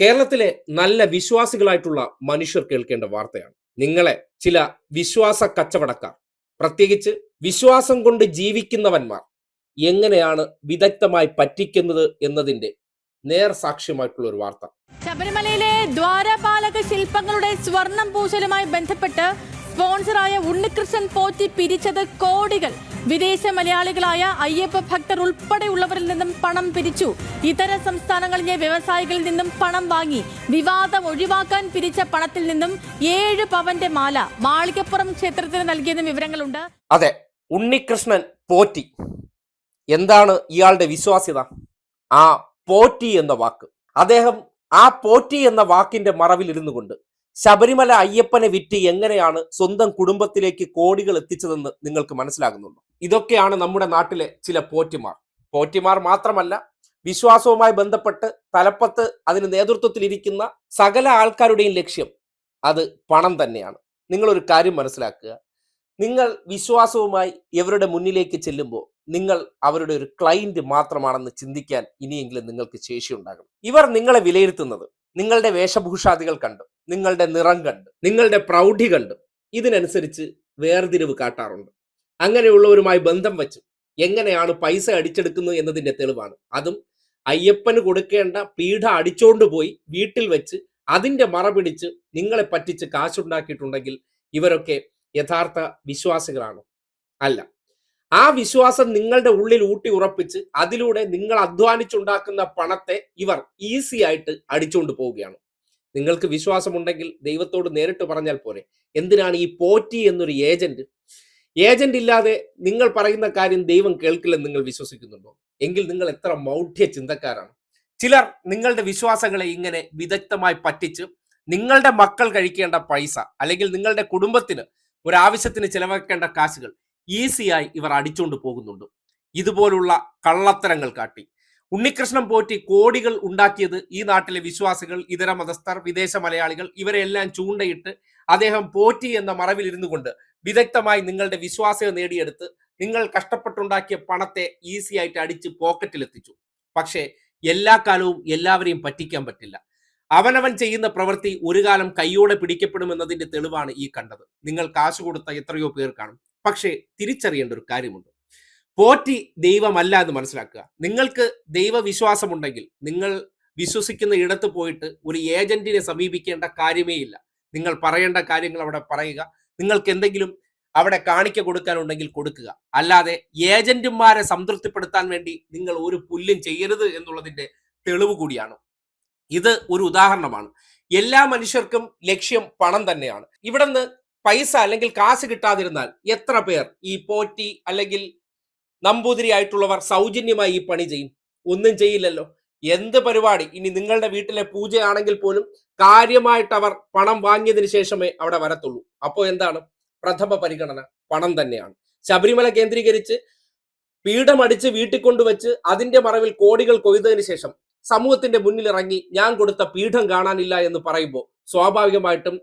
കേരളത്തിലെ നല്ല വിശ്വാസികളായിട്ടുള്ള മനുഷ്യർ കേൾക്കേണ്ട വാർത്തയാണ്. നിങ്ങളെ ചില വിശ്വാസ കച്ചവടക്കാർ പ്രത്യേകിച്ച് വിശ്വാസം കൊണ്ട് ജീവിക്കുന്നവന്മാർ എങ്ങനെയാണ് വിദഗ്ധമായി പറ്റിക്കുന്നത് എന്നതിന്റെ നേർ സാക്ഷ്യമായിട്ടുള്ള ഒരു വാർത്ത. ശബരിമലയിലെ ദ്വാരപാലക ശില്പങ്ങളുടെ സ്വർണം പൂശലുമായി ബന്ധപ്പെട്ട് സ്പോൺസറായ ഉണ്ണികൃഷ്ണൻ പോറ്റി പിരിച്ചത് കോടികൾ. വിദേശ മലയാളികളായ അയ്യപ്പ ഭക്തർ ഉൾപ്പെടെയുള്ളവരിൽ നിന്നും പണം പിരിച്ചു. ഇതര സംസ്ഥാനങ്ങളിലെ വ്യവസായികളിൽ നിന്നും പണം വാങ്ങി വിവാദം ഒഴിവാക്കാൻ പിരിച്ച പണത്തിൽ നിന്നും ഏഴ് പവന്റെ മാല. മാളികപ്പുറം ക്ഷേത്രത്തിന് നൽകിയെന്നും വിവരങ്ങളുണ്ട്. അതെ ഉണ്ണികൃഷ്ണൻ പോറ്റി. എന്താണ് ഇയാളുടെ വിശ്വാസ്യത? ആ പോറ്റി എന്ന വാക്ക്. അദ്ദേഹം ആ പോറ്റി എന്ന വാക്കിന്റെ മറവിൽ ഇരുന്നു കൊണ്ട് ശബരിമല അയ്യപ്പനെ വിറ്റ് എങ്ങനെയാണ് സ്വന്തം കുടുംബത്തിലേക്ക് കോടികൾ എത്തിച്ചതെന്ന് നിങ്ങൾക്ക് മനസ്സിലാകുന്നുണ്ടോ? ഇതൊക്കെയാണ് നമ്മുടെ നാട്ടിലെ ചില പോറ്റിമാർ. പോറ്റിമാർ മാത്രമല്ല വിശ്വാസവുമായി ബന്ധപ്പെട്ട് തലപ്പത്ത് അതിന് നേതൃത്വത്തിലിരിക്കുന്ന സകല ആൾക്കാരുടെയും ലക്ഷ്യം അത് പണം തന്നെയാണ്. നിങ്ങളൊരു കാര്യം മനസ്സിലാക്കുക. നിങ്ങൾ വിശ്വാസവുമായി ഇവരുടെ മുന്നിലേക്ക് ചെല്ലുമ്പോൾ നിങ്ങൾ അവരുടെ ഒരു ക്ലൈന്റ് മാത്രമാണെന്ന് ചിന്തിക്കാൻ ഇനിയെങ്കിലും നിങ്ങൾക്ക് ശേഷിയുണ്ടാകണം. ഇവർ നിങ്ങളെ വിലയിരുത്തുന്നത് നിങ്ങളുടെ വേഷഭൂഷാദികൾ കണ്ട്. നിങ്ങളുടെ നിറം കണ്ട് നിങ്ങളുടെ പ്രൗഢി കണ്ട് ഇതിനനുസരിച്ച് വേർതിരിവ് കാട്ടാറുണ്ട്. അങ്ങനെയുള്ളവരുമായി ബന്ധം വെച്ച് എങ്ങനെയാണ് പൈസ അടിച്ചെടുക്കുന്നത് എന്നതിന്റെ തെളിവാണ്. അതും അയ്യപ്പന് കൊടുക്കേണ്ട പീഠ അടിച്ചോണ്ട് പോയി വീട്ടിൽ വെച്ച് അതിന്റെ മറ പിടിച്ച് നിങ്ങളെ പറ്റിച്ച് കാശുണ്ടാക്കിയിട്ടുണ്ടെങ്കിൽ ഇവരൊക്കെ യഥാർത്ഥ വിശ്വാസികളാണ്. അല്ല ആ വിശ്വാസം നിങ്ങളുടെ ഉള്ളിൽ ഊട്ടി ഉറപ്പിച്ച് അതിലൂടെ നിങ്ങൾ അധ്വാനിച്ചുണ്ടാക്കുന്ന പണത്തെ ഇവർ ഈസി ആയിട്ട് അടിച്ചുകൊണ്ട് പോവുകയാണ്. നിങ്ങൾക്ക് വിശ്വാസമുണ്ടെങ്കിൽ ദൈവത്തോട് നേരിട്ട് പറഞ്ഞാൽ പോരെ. എന്തിനാണ് ഈ പോറ്റി എന്നൊരു ഏജന്റ്? ഏജന്റ് ഇല്ലാതെ നിങ്ങൾ പറയുന്ന കാര്യം ദൈവം കേൾക്കില്ലെന്ന് നിങ്ങൾ വിശ്വസിക്കുന്നുണ്ടോ? എങ്കിൽ നിങ്ങൾ എത്ര മൗഢ്യ ചിന്തക്കാരാണ്. ചിലർ നിങ്ങളുടെ വിശ്വാസങ്ങളെ ഇങ്ങനെ വിദഗ്ധമായി പറ്റിച്ച് നിങ്ങളുടെ മക്കൾ കഴിക്കേണ്ട പൈസ അല്ലെങ്കിൽ നിങ്ങളുടെ കുടുംബത്തിന് ഒരു ആവശ്യത്തിന് ചിലവാക്കേണ്ട കാശുകൾ ഈസിയായി ഇവർ അടിച്ചുകൊണ്ട് പോകുന്നുണ്ട്. ഇതുപോലുള്ള കള്ളത്തരങ്ങൾ കാട്ടി. ഉണ്ണികൃഷ്ണൻ പോറ്റി കോടികൾ ഉണ്ടാക്കിയത് ഈ നാട്ടിലെ വിശ്വാസികൾ ഇതര മതസ്ഥർ വിദേശ മലയാളികൾ ഇവരെല്ലാം ചൂണ്ടയിട്ട് അദ്ദേഹം പോറ്റി എന്ന മറവിൽ ഇരുന്നു കൊണ്ട് വിദഗ്ധമായി നിങ്ങളുടെ വിശ്വാസ്യത നേടിയെടുത്ത് നിങ്ങൾ കഷ്ടപ്പെട്ടുണ്ടാക്കിയ പണത്തെ ഈസി ആയിട്ട് അടിച്ച് പോക്കറ്റിലെത്തിച്ചു പക്ഷേ എല്ലാ കാലവും എല്ലാവരെയും പറ്റിക്കാൻ പറ്റില്ല. അവനവൻ ചെയ്യുന്ന പ്രവൃത്തി ഒരു കാലം കൈയോടെ പിടിക്കപ്പെടുമെന്നതിന്റെ തെളിവാണ് ഈ കണ്ടത്. നിങ്ങൾ കാശ് കൊടുത്ത എത്രയോ പേർ കാണും. പക്ഷേ തിരിച്ചറിയേണ്ട ഒരു കാര്യമുണ്ട്. പോറ്റി ദൈവമല്ല എന്ന് മനസ്സിലാക്കുക. നിങ്ങൾക്ക് ദൈവവിശ്വാസമുണ്ടെങ്കിൽ നിങ്ങൾ വിശ്വസിക്കുന്ന ഇടത്ത് പോയിട്ട് ഒരു ഏജന്റിനെ സമീപിക്കേണ്ട കാര്യമേ ഇല്ല. നിങ്ങൾ പറയേണ്ട കാര്യങ്ങൾ അവിടെ പറയുക. നിങ്ങൾക്ക് എന്തെങ്കിലും അവിടെ കാണിക്ക കൊടുക്കാനുണ്ടെങ്കിൽ കൊടുക്കുക. അല്ലാതെ ഏജന്റുമാരെ സംതൃപ്തിപ്പെടുത്താൻ വേണ്ടി നിങ്ങൾ ഒരു പുല്ലും ചെയ്യരുത് എന്നുള്ളതിന്റെ തെളിവ് കൂടിയാണ്. ഇത് ഒരു ഉദാഹരണമാണ്. എല്ലാ മനുഷ്യർക്കും ലക്ഷ്യം പണം തന്നെയാണ്. ഇവിടെ നിന്ന് പൈസ അല്ലെങ്കിൽ കാശ് കിട്ടാതിരുന്നാൽ എത്ര പേർ ഈ പോറ്റി അല്ലെങ്കിൽ നമ്പൂതിരി ആയിട്ടുള്ളവർ സൗജന്യമായി ഈ പണി ചെയ്യും. ഒന്നും ചെയ്യില്ലല്ലോ. എന്ത് പരിപാടി? ഇനി നിങ്ങളുടെ വീട്ടിലെ പൂജയാണെങ്കിൽ പോലും കാര്യമായിട്ട് അവർ പണം വാങ്ങിയതിനു ശേഷമേ അവിടെ വരത്തുള്ളൂ. അപ്പോൾ എന്താണ്? പ്രഥമ പരിഗണന പണം തന്നെയാണ്. ശബരിമല കേന്ദ്രീകരിച്ച് പീഠമടിച്ച് വീട്ടിൽ കൊണ്ടുവച്ച് അതിന്റെ മറവിൽ കോടികൾ കൊയ്തതിനു ശേഷം സമൂഹത്തിന്റെ മുന്നിൽ ഇറങ്ങി ഞാൻ കൊടുത്ത പീഠം കാണാനില്ല എന്ന് പറയുമ്പോൾ സ്വാഭാവികമായിട്ടും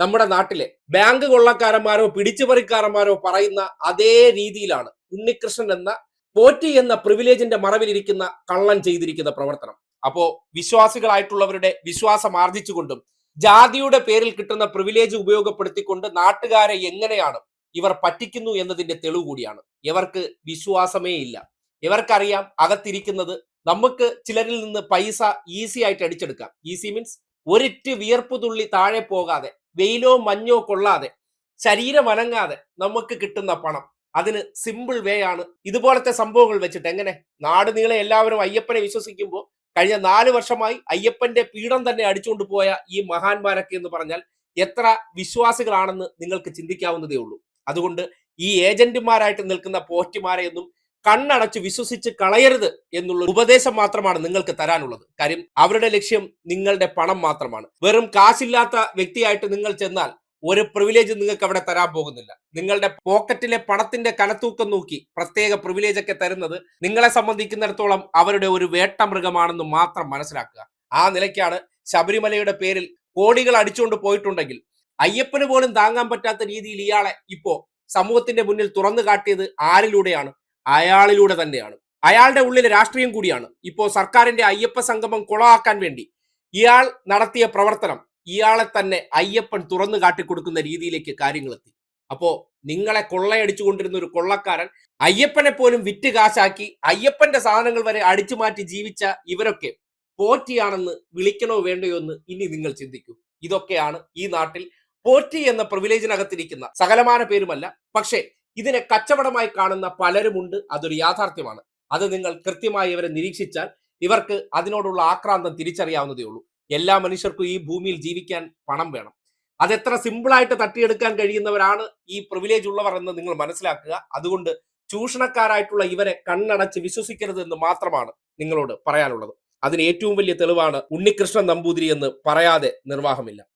നമ്മുടെ നാട്ടിലെ ബാങ്ക് കൊള്ളക്കാരന്മാരോ പിടിച്ചുപറിക്കാരന്മാരോ പറയുന്ന അതേ രീതിയിലാണ് ഉണ്ണികൃഷ്ണൻ എന്ന പോറ്റി എന്ന പ്രിവിലേജിന്റെ മറവിലിരിക്കുന്ന കള്ളൻ ചെയ്തിരിക്കുന്ന പ്രവർത്തനം. അപ്പോ വിശ്വാസികളായിട്ടുള്ളവരുടെ വിശ്വാസം ആർജിച്ചുകൊണ്ടും ജാതിയുടെ പേരിൽ കിട്ടുന്ന പ്രിവിലേജ് ഉപയോഗപ്പെടുത്തിക്കൊണ്ട് നാട്ടുകാരെ എങ്ങനെയാണ് ഇവർ പറ്റിക്കുന്നു എന്നതിന്റെ തെളിവ് കൂടിയാണ്. ഇവർക്ക് വിശ്വാസമേ ഇല്ല. ഇവർക്കറിയാം അകത്തിരിക്കുന്നത് നമുക്ക് ചിലരിൽ നിന്ന് പൈസ ഈസി ആയിട്ട് അടിച്ചെടുക്കാം. ഈസി മീൻസ് ഒരിറ്റ് വിയർപ്പ് തുള്ളി താഴെ പോകാതെ വെയിലോ മഞ്ഞോ കൊള്ളാതെ ശരീരം അനങ്ങാതെ നമുക്ക് കിട്ടുന്ന പണം. അതിന് സിമ്പിൾ വേ ആണ്. ഇതുപോലത്തെ സംഭവങ്ങൾ വെച്ചിട്ട് എങ്ങനെ? നാട് നീളെ എല്ലാവരും അയ്യപ്പനെ വിശ്വസിക്കുമ്പോൾ കഴിഞ്ഞ നാല് വർഷമായി അയ്യപ്പന്റെ പീഠം തന്നെ അടിച്ചുകൊണ്ട് പോയ ഈ മഹാന്മാരൊക്കെ എന്ന് പറഞ്ഞാൽ എത്ര വിശ്വാസികളാണെന്ന് നിങ്ങൾക്ക് ചിന്തിക്കാവുന്നതേ ഉള്ളൂ. അതുകൊണ്ട് ഈ ഏജന്റുമാരായിട്ട് നിൽക്കുന്ന പോറ്റിമാരെ ഒന്നും കണ്ണടച്ച് വിശ്വസിച്ച് കളയരുത് എന്നുള്ള ഉപദേശം മാത്രമാണ് നിങ്ങൾക്ക് തരാനുള്ളത്. കാര്യം അവരുടെ ലക്ഷ്യം നിങ്ങളുടെ പണം മാത്രമാണ്. വെറും കാശില്ലാത്ത വ്യക്തിയായിട്ട് നിങ്ങൾ ചെന്നാൽ ഒരു പ്രിവിലേജ് നിങ്ങൾക്ക് അവിടെ തരാൻ പോകുന്നില്ല. നിങ്ങളുടെ പോക്കറ്റിലെ പണത്തിന്റെ കനത്തൂക്കം നോക്കി പ്രത്യേക പ്രിവിലേജ് ഒക്കെ തരുന്നത് നിങ്ങളെ സംബന്ധിക്കുന്നിടത്തോളം അവരുടെ ഒരു വേട്ട മൃഗമാണെന്ന് മാത്രം മനസ്സിലാക്കുക. ആ നിലയ്ക്കാണ് ശബരിമലയുടെ പേരിൽ കോടികൾ അടിച്ചുകൊണ്ട് പോയിട്ടുണ്ടെങ്കിൽ അയ്യപ്പന് പോലും താങ്ങാൻ പറ്റാത്ത രീതിയിൽ ഇയാളെ ഇപ്പോ സമൂഹത്തിന്റെ മുന്നിൽ തുറന്നു കാട്ടിയത് ആരിലൂടെയാണ്? അയാളിലൂടെ തന്നെയാണ്. അയാളുടെ ഉള്ളിൽ രാഷ്ട്രീയം കൂടിയാണ്. ഇപ്പോൾ സർക്കാരിന്റെ അയ്യപ്പ സംഗമം കുളമാക്കാൻ വേണ്ടി ഇയാൾ നടത്തിയ പ്രവർത്തനം ഇയാളെ തന്നെ അയ്യപ്പൻ തുറന്നു കാട്ടിക്കൊടുക്കുന്ന രീതിയിലേക്ക് കാര്യങ്ങൾ എത്തി അപ്പോ നിങ്ങളെ കൊള്ളയടിച്ചു കൊണ്ടിരുന്ന ഒരു കൊള്ളക്കാരൻ അയ്യപ്പനെ പോലും വിറ്റ് കാശാക്കി അയ്യപ്പന്റെ സാധനങ്ങൾ വരെ അടിച്ചു മാറ്റി ജീവിച്ച ഇവരൊക്കെ പോറ്റിയാണെന്ന് വിളിക്കണോ വേണ്ടയോ എന്ന് ഇനി നിങ്ങൾ ചിന്തിക്കൂ. ഇതൊക്കെയാണ് ഈ നാട്ടിൽ പോറ്റി എന്ന പ്രിവിലേജിനകത്തിരിക്കുന്ന സകലമാന പേരുമല്ല. പക്ഷേ ഇതിനെ കച്ചവടമായി കാണുന്ന പലരുമുണ്ട്. അതൊരു യാഥാർത്ഥ്യമാണ്. അത് നിങ്ങൾ കൃത്യമായി ഇവരെ നിരീക്ഷിച്ചാൽ ഇവർക്ക് അതിനോടുള്ള ആക്രാന്തം തിരിച്ചറിയാവുന്നതേ ഉള്ളൂ. എല്ലാ മനുഷ്യർക്കും ഈ ഭൂമിയിൽ ജീവിക്കാൻ പണം വേണം. അതെത്ര സിമ്പിളായിട്ട് തട്ടിയെടുക്കാൻ കഴിയുന്നവരാണ് ഈ പ്രിവിലേജ് ഉള്ളവർ എന്ന് നിങ്ങൾ മനസ്സിലാക്കുക. അതുകൊണ്ട് ചൂഷണക്കാരായിട്ടുള്ള ഇവരെ കണ്ണടച്ച് വിശ്വസിക്കരുത് എന്ന് മാത്രമാണ് നിങ്ങളോട് പറയാനുള്ളത്. അതിന് ഏറ്റവും വലിയ തെളിവാണ് ഉണ്ണികൃഷ്ണൻ നമ്പൂതിരി എന്ന് പറയാതെ നിർവാഹമില്ല.